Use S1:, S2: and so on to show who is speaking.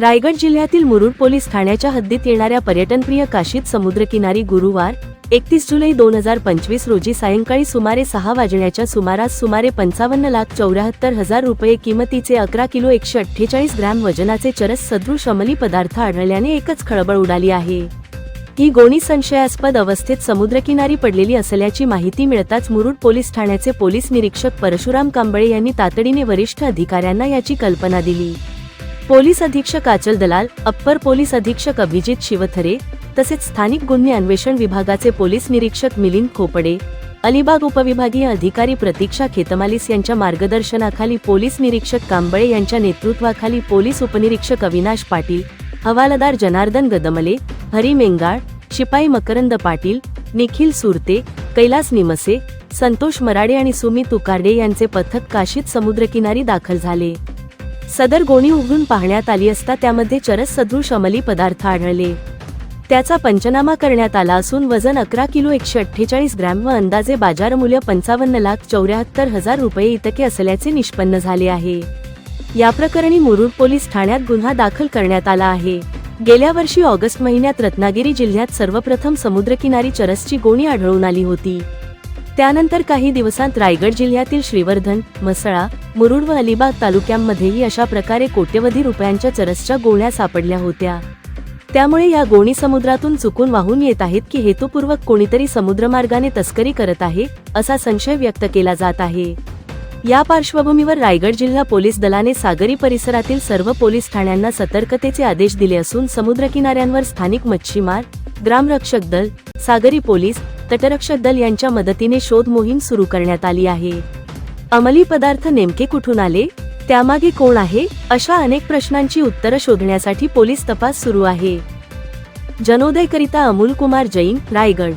S1: रायगड जिल्ह्यातील मुरुड पोलीस ठाण्याच्या हद्दीत येणाऱ्या पर्यटनप्रिय काशीत समुद्रकिनारी गुरुवार एकतीस जुलै दोन हजार पंचवीस रोजी सायंकाळी सुमारे सहा वाजण्याच्या सुमारास सुमारे पंचावन्न लाख चौऱ्याहत्तर हजार रुपये किमतीचे अकरा किलो एकशे अठ्ठेचाळीस ग्रॅम वजनाचे चरस सदृश अंमली पदार्थ आढळल्याने एकच खळबळ उडाली आहे. ही गोणी संशयास्पद अवस्थेत समुद्रकिनारी पडलेली असल्याची माहिती मिळताच मुरुड पोलीस ठाण्याचे पोलीस निरीक्षक परशुराम कांबळे यांनी तातडीने वरिष्ठ अधिकाऱ्यांना याची कल्पना दिली. पोलीस अधीक्षक आचल दलाल अप्पर पोलीस अधीक्षक अभिजित शिवथरे तसेच स्थानिक गुन्हे अन्वेषण विभागाचे पोलीस निरीक्षक मिलिंद खोपडे अलिबाग उपविभागीय अधिकारी प्रतीक्षा खेतमालिस यांच्या मार्गदर्शनाखाली पोलीस निरीक्षक कांबळे यांच्या नेतृत्वाखाली पोलीस उपनिरीक्षक अविनाश पाटील हवालदार जनार्दन गदमले हरी मेंगाळ शिपाई मकरंद पाटील निखिल सुरते कैलास निमसे संतोष मराडे आणि सुमी उकारडे यांचे पथक काशीत समुद्रकिनारी दाखल झाले. सदर गोणी उघडून पाहण्यात आली असता त्यामध्ये चरस सदृश अंमली पदार्थ आढळले. त्याचा पंचनामा करण्यात आला असून वजन अकरा किलो एकशे अठ्ठेचाळीस ग्रॅम व अंदाजे बाजारमूल्य पंचावन्न लाख चौऱ्याहत्तर हजार रुपये इतके असल्याचे निष्पन्न झाले आहे. या प्रकरणी मुरुड पोलीस ठाण्यात गुन्हा दाखल करण्यात आला आहे. गेल्या वर्षी ऑगस्ट महिन्यात रत्नागिरी जिल्ह्यात सर्वप्रथम समुद्रकिनारी चरसची गोणी आढळून आली होती. त्यानंतर काही दिवसांत रायगड जिल्ह्यातील श्रीवर्धन म्हसळा मुरुड व अलिबाग तालुक्यांमध्येही अशा प्रकारे कोट्यवधी रुपयांच्या चरसच्या गोण्या सापडल्या होत्या. त्यामुळे या गोणी समुद्रातून चुकून वाहून येत आहेत की हेतुपूर्वक कोणीतरी समुद्रमार्गाने तस्करी करत आहे असा संशय व्यक्त केला जात आहे. या पार्श्वभूमीवर रायगड जिल्हा पोलीस दलाने सागरी परिसरातील सर्व पोलीस ठाण्यांना सतर्कतेचे आदेश दिले असून समुद्रकिनाऱ्यांवर स्थानिक मच्छीमार ग्रामरक्षक दल सागरी पोलीस तटरक्षक दल यांच्या मदतीने शोध मोहीम सुरू करण्यात आली आहे. अंमली पदार्थ नेमके कुठून आले? त्यामागे कोण आहे? अशा अनेक प्रश्नांची उत्तरं शोधण्यासाठी पोलीस तपास सुरू आहे. जनोदयकरिता अमोल कुमार जैन रायगड.